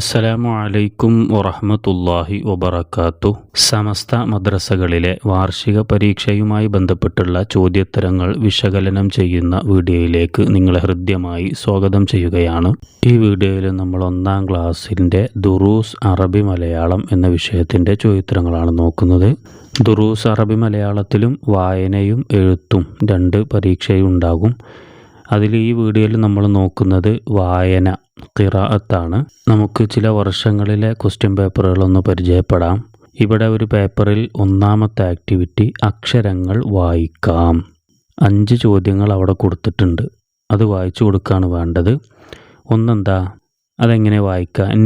അസ്സലാമു അലൈക്കും വറഹമത്തല്ലാഹി വബറകാത്തു സമസ്ത മദ്രസകളിലെ വാർഷിക പരീക്ഷയുമായി ബന്ധപ്പെട്ടുള്ള ചോദ്യോത്തരങ്ങൾ വിശകലനം ചെയ്യുന്ന വീഡിയോയിലേക്ക് നിങ്ങളെ ഹൃദ്യമായി സ്വാഗതം ചെയ്യുകയാണ്. ഈ വീഡിയോയിൽ നമ്മൾ ഒന്നാം ക്ലാസ്സിന്റെ ദുറൂസ് അറബി മലയാളം എന്ന വിഷയത്തിന്റെ ചോദ്യോത്തരങ്ങളാണ് നോക്കുന്നത്. ദുറൂസ് അറബി മലയാളത്തിലും വായനയും എഴുത്തും രണ്ട് പരീക്ഷയും ഉണ്ടാകും അതിൽ ഈ വീഡിയോയിൽ നമ്മൾ നോക്കുന്നത് വായന ഖിറാഅത്താണ്. നമുക്ക് ചില വർഷങ്ങളിലെ ക്വസ്റ്റ്യൻ പേപ്പറുകളൊന്ന് പരിചയപ്പെടാം. ഇവിടെ ഒരു പേപ്പറിൽ ഒന്നാമത്തെ ആക്ടിവിറ്റി അക്ഷരങ്ങൾ വായിക്കാം. അഞ്ച് ചോദ്യങ്ങൾ അവിടെ കൊടുത്തിട്ടുണ്ട്. അത് വായിച്ചു കൊടുക്കുകയാണ് വേണ്ടത്. ഒന്നെന്താ? അതെങ്ങനെ വായിക്കുക എൻ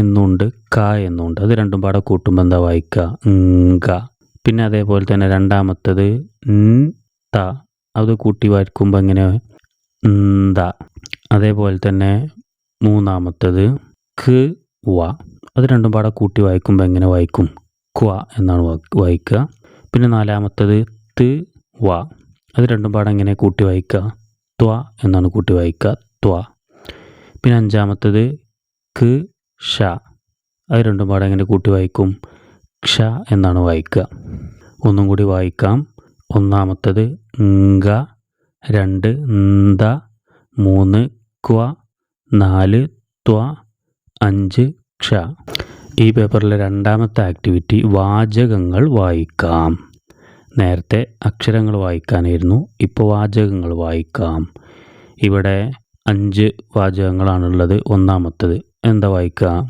എന്നുണ്ട് ക എന്നുണ്ട്. അത് രണ്ടും പാടെ കൂട്ടുമ്പോൾ എന്താ വായിക്കുക ക പിന്നെ അതേപോലെ തന്നെ രണ്ടാമത്തത് ത. അത് കൂട്ടി വായിക്കുമ്പോൾ എങ്ങനെ ന്ത. അതേപോലെ തന്നെ മൂന്നാമത്തത് ക് വ. അത് രണ്ടും പാടെ കൂട്ടി വായിക്കുമ്പോൾ എങ്ങനെ വായിക്കും? ക്വ എന്നാണ് വായിക്കുക. പിന്നെ നാലാമത്തത് ത് വ. അത് രണ്ടും പാടെ എങ്ങനെ കൂട്ടി വായിക്കുക? ത്വ എന്നാണ് കൂട്ടി വായിക്കുക. ത്വ. പിന്നെ അഞ്ചാമത്തത് ക് ഷ. അത് രണ്ടും പാടെ എങ്ങനെ കൂട്ടി വായിക്കും? ക്ഷ എന്നാണ് വായിക്കുക. ഒന്നും കൂടി വായിക്കാം. ഒന്നാമത്തത് ങ്ക രണ്ട് ന്ത മൂന്ന് ക്വ നാല് ത്വ അഞ്ച് ക്ഷ. ഈ പേപ്പറിലെ രണ്ടാമത്തെ ആക്ടിവിറ്റി വാചകങ്ങൾ വായിക്കാം. നേരത്തെ അക്ഷരങ്ങൾ വായിക്കാനായിരുന്നു ഇപ്പോൾ വാചകങ്ങൾ വായിക്കാം. ഇവിടെ അഞ്ച് വാചകങ്ങളാണുള്ളത്. ഒന്നാമത്തത് എന്താ വായിക്കുക?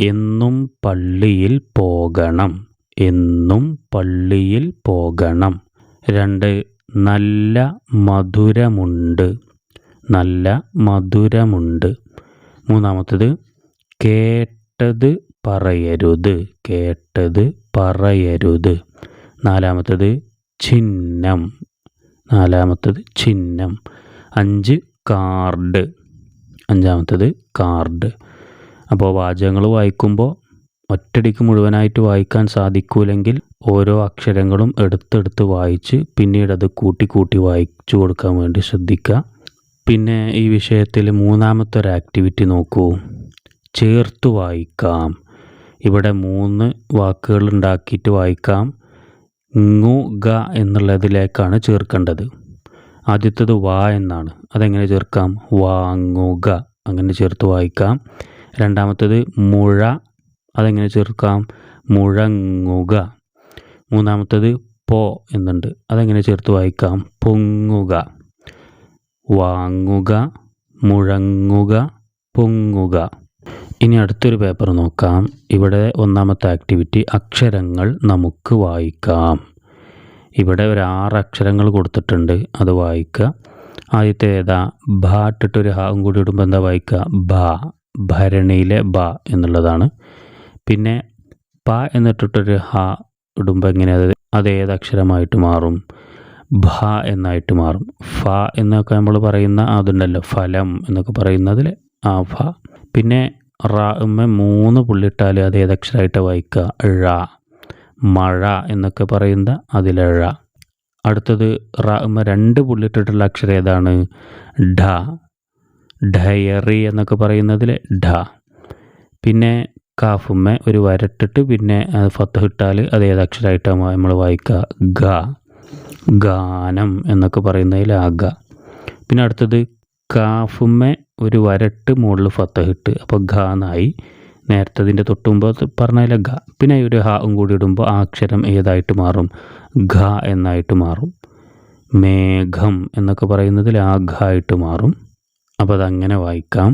എന്നും പള്ളിയിൽ പോകണം. എന്നും പള്ളിയിൽ പോകണം. രണ്ട് നല്ല മധുരമുണ്ട്. നല്ല മധുരമുണ്ട്. മൂന്നാമത്തത് കേട്ടത് പറയരുത്. കേട്ടത് പറയരുത്. നാലാമത്തത് ചിഹ്നം. നാലാമത്തത് ചിഹ്നം. അഞ്ച് കാർഡ്. അഞ്ചാമത്തത് കാർഡ്. അപ്പോൾ വാചകങ്ങൾ വായിക്കുമ്പോൾ ഒറ്റടിക്ക് മുഴുവനായിട്ട് വായിക്കാൻ സാധിക്കൂലെങ്കിൽ ഓരോ അക്ഷരങ്ങളും എടുത്തെടുത്ത് വായിച്ച് പിന്നീട് അത് കൂട്ടി കൂട്ടി വായിച്ചു കൊടുക്കാൻ വേണ്ടി ശ്രദ്ധിക്കുക. പിന്നെ ഈ വിഷയത്തിൽ മൂന്നാമത്തെ ഒരു ആക്ടിവിറ്റി നോക്കൂ. ചേർത്ത് വായിക്കാം. ഇവിടെ മൂന്ന് വാക്കുകൾ ഉണ്ടാക്കിയിട്ട് വായിക്കാം. ങു ഗ എന്നുള്ളതിലേക്കാണ് ചേർക്കേണ്ടത്. ആദ്യത്തേത് വാ എന്നാണ്. അതെങ്ങനെ ചേർക്കാം? വാങ്ങുക. അങ്ങനെ ചേർത്ത് വായിക്കാം. രണ്ടാമത്തേത് മുഴ അതെങ്ങനെ ചേർക്കാം മുഴങ്ങുക. മൂന്നാമത്തേത് പോ എന്നുണ്ട്. അതെങ്ങനെ ചേർത്ത് വായിക്കാം? പൊങ്ങുക. വാങ്ങുക മുഴങ്ങുക പൊങ്ങുക. ഇനി അടുത്തൊരു പേപ്പർ നോക്കാം. ഇവിടെ ഒന്നാമത്തെ ആക്ടിവിറ്റി അക്ഷരങ്ങൾ നമുക്ക് വായിക്കാം. ഇവിടെ ഒരു ആറ് അക്ഷരങ്ങൾ കൊടുത്തിട്ടുണ്ട്. അത് വായിക്കുക ആദ്യത്തെ ഏതാ? ഭ ഇട്ടിട്ടൊരു ഹാവും കൂടി ഇടുമ്പോൾ എന്താ വായിക്കുക ഭ. ഭരണിയിലെ ബ എന്നുള്ളതാണ്. പിന്നെ പ എന്നിട്ടിട്ടൊരു ഹ ഇടുമ്പോൾ എങ്ങനെ അത് ഏത് അക്ഷരമായിട്ട് മാറും. ഭ എന്നായിട്ട് മാറും. ഫ എന്നൊക്കെ നമ്മൾ പറയുന്ന അതുണ്ടല്ലോ ഫലം എന്നൊക്കെ പറയുന്നതിൽ ആ ഫ. പിന്നെ റ ഉമ്മ മൂന്ന് പുള്ളിട്ടാൽ അത് ഏതക്ഷരമായിട്ട് വായിക്കുക ഴ. മഴ എന്നൊക്കെ പറയുന്ന അതിലഴ അടുത്തത് റ ഉമ്മ രണ്ട് പുള്ളിട്ടിട്ടുള്ള അക്ഷരം ഏതാണ്? ഢ ഡയറി എന്നൊക്കെ പറയുന്നതിൽ ഡ. പിന്നെ കാഫുമ്മ ഒരു വരട്ടിട്ട് പിന്നെ ഫത്ത് ഇട്ടാൽ അത് അക്ഷരമായിട്ടാണ് നമ്മൾ വായിക്കുക ഗ. ഗാനം എന്നൊക്കെ പറയുന്നതിൽ ആ ഗ. പിന്നെ അടുത്തത് കാഫുമ്മ ഒരു വരട്ട് മുകളിൽ ഫത്തഹിട്ട് അപ്പോൾ ഗ എന്നായി. നേരത്തതിന്റെ തൊട്ടുമ്പോൾ പറഞ്ഞതിലെ ഗ. പിന്നെ ഒരു ഹാവും കൂടി ഇടുമ്പോൾ ആ അക്ഷരം ഏതായിട്ട് മാറും? ഘ എന്നായിട്ട് മാറും. മേഘം എന്നൊക്കെ പറയുന്നതിൽ ആ ഘ ആയിട്ട് മാറും. അപ്പോൾ അതങ്ങനെ വായിക്കാം.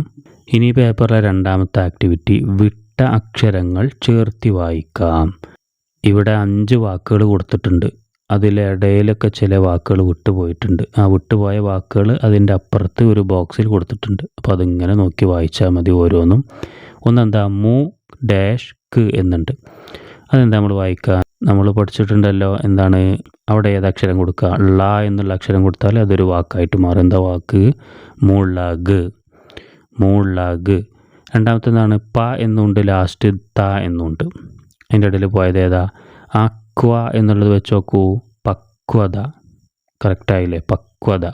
ഇനി പേപ്പറിലെ രണ്ടാമത്തെ ആക്ടിവിറ്റി വിട്ട അക്ഷരങ്ങൾ ചേർത്തി വായിക്കാം. ഇവിടെ അഞ്ച് വാക്കുകൾ കൊടുത്തിട്ടുണ്ട്. അതിലിടയിലൊക്കെ ചില വാക്കുകൾ വിട്ടുപോയിട്ടുണ്ട് ആ വിട്ടുപോയ വാക്കുകൾ അതിന്റെ അപ്പുറത്ത് ഒരു ബോക്സിൽ കൊടുത്തിട്ടുണ്ട്. അപ്പോൾ അതിങ്ങനെ നോക്കി വായിച്ചാൽ മതി ഓരോന്നും. ഒന്നെന്താ? മൂ ഡാഷ് ക് എന്നുണ്ട്. അതെന്താ നമ്മൾ വായിക്കുക? നമ്മൾ പഠിച്ചിട്ടുണ്ടല്ലോ എന്താണ്? അവിടെ ഏത് അക്ഷരം കൊടുക്കുക? ള എന്നുള്ള അക്ഷരം കൊടുത്താൽ അതൊരു വാക്കായിട്ട് മാറും. എന്താ വാക്ക്? മുളക്. മുളക്. രണ്ടാമത്തേതാണ് പ എന്നുണ്ട് ലാസ്റ്റ് ത എന്നുണ്ട്. അതിന്റെ ഇടയിൽ പോയത് ഏതാ? അക്വ എന്നുള്ളത് വെച്ച് നോക്കൂ. പക്വത. കറക്റ്റായില്ലേ പക്വ പക്വത.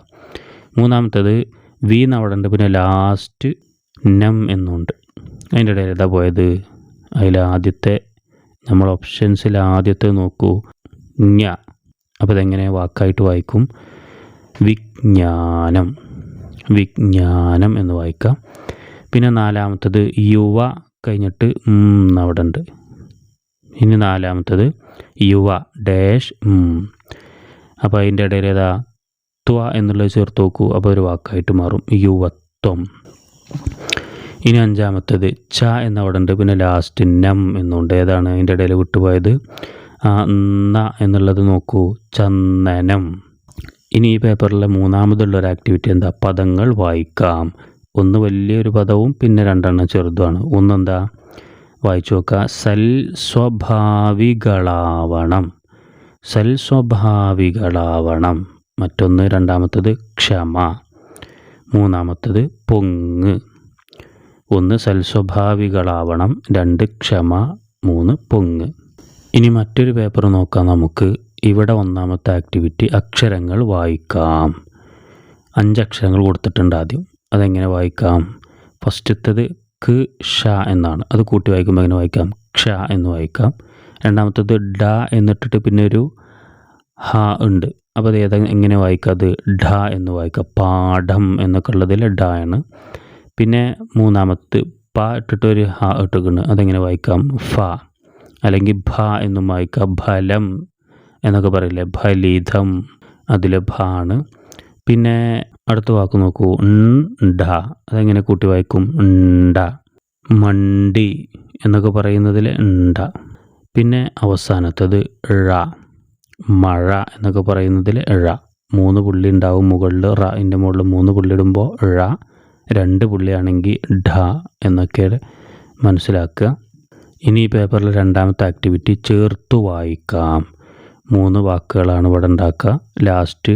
മൂന്നാമത്തേത് വി എന്നവിടെ ഉണ്ട്. പിന്നെ ലാസ്റ്റ് നം എന്നുണ്ട്. അതിന്റെ ഇടയിൽ ഏതാ പോയത്? അതിൽ ആദ്യത്തെ നമ്മൾ ഓപ്ഷൻസിൽ ആദ്യത്തെ നോക്കൂ. ഞ അപ്പോൾ ഇതെങ്ങനെ വാക്കായിട്ട് വായിക്കും? വിജ്ഞാനം. വിജ്ഞാനം എന്ന് വായിക്കാം. പിന്നെ നാലാമത്തത് യുവ കഴിഞ്ഞിട്ട് അവിടെ ഉണ്ട് ഇനി നാലാമത്തത് യുവ ഡാഷ് അപ്പോൾ അതിന്റെ ഇടയിൽ ഏതാ? ത്വ എന്നുള്ളത് ചേർത്ത് നോക്കൂ. അപ്പോൾ ഒരു വാക്കായിട്ട് മാറും. യുവത്വം. ഇനി അഞ്ചാമത്തത് ച എന്നവിടെ ഉണ്ട് പിന്നെ ലാസ്റ്റ് നം എന്നുണ്ട്. ഏതാണ് അതിന്റെ ഇടയിൽ വിട്ടുപോയത്? ന എന്നുള്ളത് നോക്കൂ. ചന്ദനം. ഇനി ഈ പേപ്പറിലെ മൂന്നാമതുള്ള ഒരു ആക്ടിവിറ്റി എന്താ? പദങ്ങൾ വായിക്കാം. ഒന്ന് വലിയൊരു പദവും പിന്നെ രണ്ടെണ്ണം ചെറുതുമാണ്. ഒന്നെന്താ? വായിച്ചു നോക്കുക. സൽ സ്വഭാവികളാവണം സൽ സ്വഭാവികളാവണം മറ്റൊന്ന് രണ്ടാമത്തത് ക്ഷമ. മൂന്നാമത്തത് പൊങ്ങ്. ഒന്ന് സൽസ്വഭാവികളാവണം രണ്ട് ക്ഷമ മൂന്ന് പൊങ്ങ്. ഇനി മറ്റൊരു പേപ്പർ നോക്കാം നമുക്ക്. ഇവിടെ ഒന്നാമത്തെ ആക്ടിവിറ്റി അക്ഷരങ്ങൾ വായിക്കാം. അഞ്ച് അക്ഷരങ്ങൾ കൊടുത്തിട്ടുണ്ട് ആദ്യം. അതെങ്ങനെ വായിക്കാം? ഫസ്റ്റത്തത് ക് ഷ എന്നാണ്. അത് കൂട്ടി വായിക്കുമ്പോൾ എങ്ങനെ വായിക്കാം? ക്ഷ എന്ന് വായിക്കാം. രണ്ടാമത്തത് ഡ എന്നിട്ടിട്ട് പിന്നെ ഒരു ഹ ഉണ്ട്. അപ്പോൾ അത് ഏതാ എങ്ങനെ വായിക്കാം? അത് ഡ എന്ന് വായിക്കാം. പാഠം എന്നൊക്കെ ഉള്ളതിൽ ഡ ആണ്. പിന്നെ മൂന്നാമത്ത് പ ഇട്ടിട്ട് ഒരു ഹ ഇട്ടിട്ടുണ്ട്. അതെങ്ങനെ വായിക്കാം? ഫ. അല്ലെങ്കിൽ ഭ എന്നും വായിക്കാം. ഫലം എന്നൊക്കെ പറയില്ലേ? ഫലിതം. അതിലെ ഭ ആണ്. പിന്നെ അടുത്ത വാക്ക് നോക്കൂ. ഡ അതെങ്ങനെ കൂട്ടി വായിക്കും? ഉണ്ട മണ്ടി എന്നൊക്കെ പറയുന്നതിൽ ഉണ്ട പിന്നെ അവസാനത്തത് ഴ. മഴ എന്നൊക്കെ പറയുന്നതിൽ ഴ. മൂന്ന് പുള്ളി ഉണ്ടാവും മുകളിൽ റ. അതിന്റെ മുകളിൽ മൂന്ന് പുള്ളി ഇടുമ്പോൾ ഴ. രണ്ട് പുള്ളിയാണെങ്കിൽ ഢ എന്നൊക്കെ മനസ്സിലാക്കുക. ഇനി ഈ പേപ്പറിൽ രണ്ടാമത്തെ ആക്ടിവിറ്റി ചേർത്ത് വായിക്കാം. മൂന്ന് വാക്കുകളാണ് ഇവിടെ ഉണ്ടാക്കുക. ലാസ്റ്റ്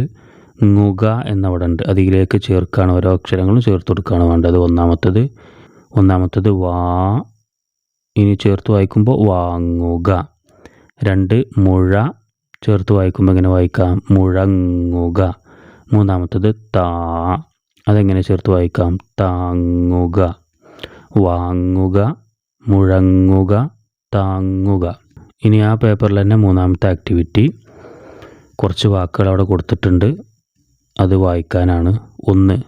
ങ്ങുക എന്നവിടെ ഉണ്ട് അതിലേക്ക് ചേർക്കുകയാണ് ഓരോ അക്ഷരങ്ങളും ചേർത്ത് കൊടുക്കുകയാണ് വേണ്ടത്. ഒന്നാമത്തത് ഒന്നാമത്തത് വാ. ഇനി ചേർത്ത് വായിക്കുമ്പോൾ വാങ്ങുക. രണ്ട് മുഴ. ചേർത്ത് വായിക്കുമ്പോൾ എങ്ങനെ വായിക്കാം? മുഴങ്ങുക. മൂന്നാമത്തത് താ. അതെങ്ങനെ ചേർത്ത് വായിക്കാം? താങ്ങുക. വാങ്ങുക മുഴങ്ങുക താങ്ങുക. ഇനി ആ പേപ്പറിൽ തന്നെ മൂന്നാമത്തെ ആക്ടിവിറ്റി. കുറച്ച് വാക്കുകൾ അവിടെ കൊടുത്തിട്ടുണ്ട്. അത് വായിക്കാനാണ്. ഒന്ന്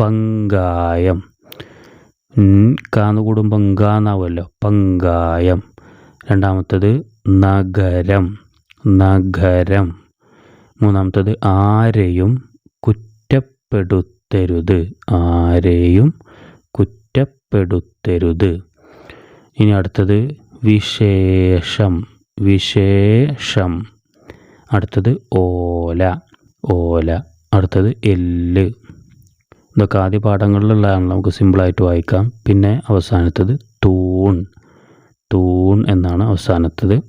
പങ്കായം. കാന്ന് കൂടും പങ്കാന്നാവുമല്ലോ. പങ്കായം. രണ്ടാമത്തത് നഗരം. നഗരം. മൂന്നാമത്തത് ആരെയും കുറ്റപ്പെടുത്തരുത്. ആരെയും കുറ്റപ്പെടുത്തരുത്. ഇനി അടുത്തത് വിശേഷം. വിശേഷം. അടുത്തത് ഓല. ഓല. അടുത്തത് എല്ല് ഇതൊക്കെ ആദ്യ പാഠങ്ങളിലുള്ളതാണ്. നമുക്ക് സിമ്പിളായിട്ട് വായിക്കാം. പിന്നെ അവസാനത്തത് തൂൺ. തൂൺ എന്നാണ് അവസാനത്തത്.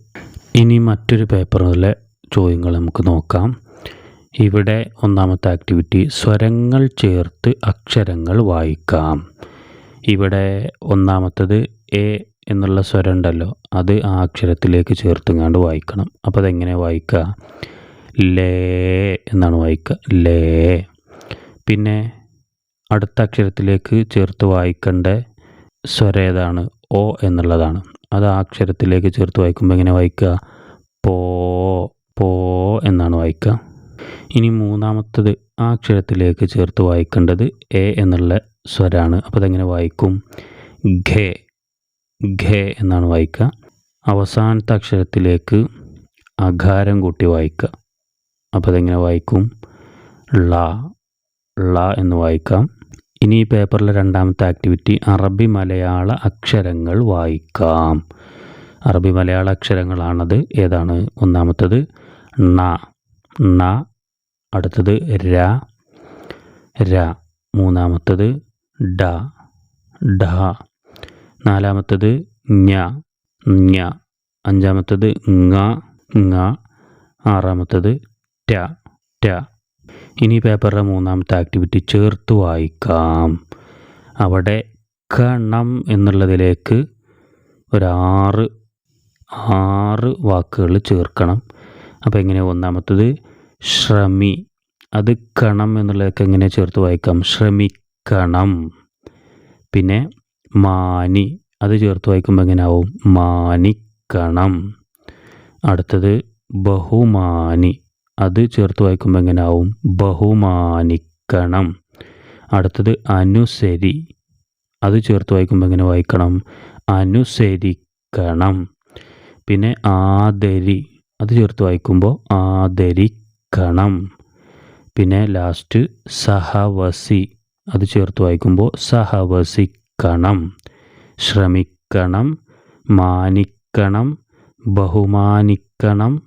ഇനി മറ്റൊരു പേപ്പറിലെ ചോദ്യങ്ങൾ നമുക്ക് നോക്കാം. ഇവിടെ ഒന്നാമത്തെ ആക്ടിവിറ്റി സ്വരങ്ങൾ ചേർത്ത് അക്ഷരങ്ങൾ വായിക്കാം. ഇവിടെ ഒന്നാമത്തത് എ എന്നുള്ള സ്വരം ഉണ്ടല്ലോ. അത് ആ അക്ഷരത്തിലേക്ക് ചേർത്തുങ്ങാണ്ട് വായിക്കണം. അപ്പോൾ അതെങ്ങനെ വായിക്കുക? ലേ എന്നാണ് വായിക്കുക. ലേ. പിന്നെ അടുത്ത അക്ഷരത്തിലേക്ക് ചേർത്ത് വായിക്കേണ്ട സ്വരം ഏതാണ്? ഓ എന്നുള്ളതാണ്. അത് ആ അക്ഷരത്തിലേക്ക് ചേർത്ത് വായിക്കുമ്പോൾ എങ്ങനെ വായിക്കുക? പോ പോ എന്നാണ് വായിക്കുക. ഇനി മൂന്നാമത്തത് ആ അക്ഷരത്തിലേക്ക് ചേർത്ത് വായിക്കേണ്ടത് എ എന്നുള്ള സ്വരാണ്. അപ്പോൾ അതെങ്ങനെ വായിക്കും? ഘേ ഘേ എന്നാണ് വായിക്കുക. അവസാനത്തെ അക്ഷരത്തിലേക്ക് അഘാരം കൂട്ടി വായിക്കുക. അപ്പോൾ അതെങ്ങനെ വായിക്കും? ള ള എന്ന് വായിക്കാം. ഇനി ഈ പേപ്പറിലെ രണ്ടാമത്തെ ആക്ടിവിറ്റി അറബി മലയാള അക്ഷരങ്ങൾ വായിക്കാം. അറബി മലയാള അക്ഷരങ്ങളാണത്. ഏതാണ് ഒന്നാമത്തത്? ണ ണ അടുത്തത് ര ര. മൂന്നാമത്തത് ഡ ഡ. നാലാമത്തത് ഞ ഞ. അഞ്ചാമത്തത് ങ ങ. ആറാമത്തത് ട ട ഇനി പേപ്പറിലെ മൂന്നാമത്തെ ആക്ടിവിറ്റി ചേർത്ത് വായിക്കാം. അവിടെ കണം എന്നുള്ളതിലേക്ക് ഒരാറ് ആറ് വാക്കുകൾ ചേർക്കണം. അപ്പോൾ എങ്ങനെ ഒന്നാമത്തത്? ശ്രമി. അത് കണം എന്നുള്ളതൊക്കെ എങ്ങനെ ചേർത്ത് വായിക്കാം? ശ്രമിക്കണം. പിന്നെ മാനി. അത് ചേർത്ത് വായിക്കുമ്പോൾ എങ്ങനെ ആവും മാനിക്കണം. അടുത്തത് ബഹുമാനി. അത് ചേർത്ത് വായിക്കുമ്പോൾ എങ്ങനെ ആവും ബഹുമാനിക്കണം. അടുത്തത് അനുസരി. അത് ചേർത്ത് വായിക്കുമ്പോൾ എങ്ങനെ വായിക്കണം? അനുസരിക്കണം. പിന്നെ ആദരി. അത് ചേർത്ത് വായിക്കുമ്പോൾ ആദരിക്കണം. പിന്നെ ലാസ്റ്റ് സഹവസി. അത് ചേർത്ത് വായിക്കുമ്പോൾ സഹവസിക്കണം. ശ്രമിക്കണം. മാനിക്കണം. ബഹുമാനിക്കണം.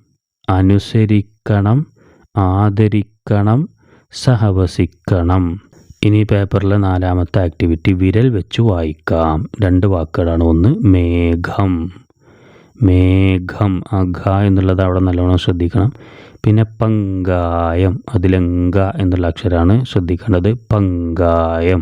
അനുസരിക്കണം ആദരിക്കണം സഹവസിക്കണം. ഇനി പേപ്പറിലെ നാലാമത്തെ ആക്ടിവിറ്റി വിരൽ വെച്ച് വായിക്കാം. രണ്ട് വാക്കുകളാണ്. ഒന്ന് മേഘം. മേഘം അഘ എന്നുള്ളത് അവിടെ നല്ലോണം ശ്രദ്ധിക്കണം. പിന്നെ പങ്കായം. അതിലങ്ക എന്നുള്ള അക്ഷരമാണ് ശ്രദ്ധിക്കേണ്ടത്. പങ്കായം.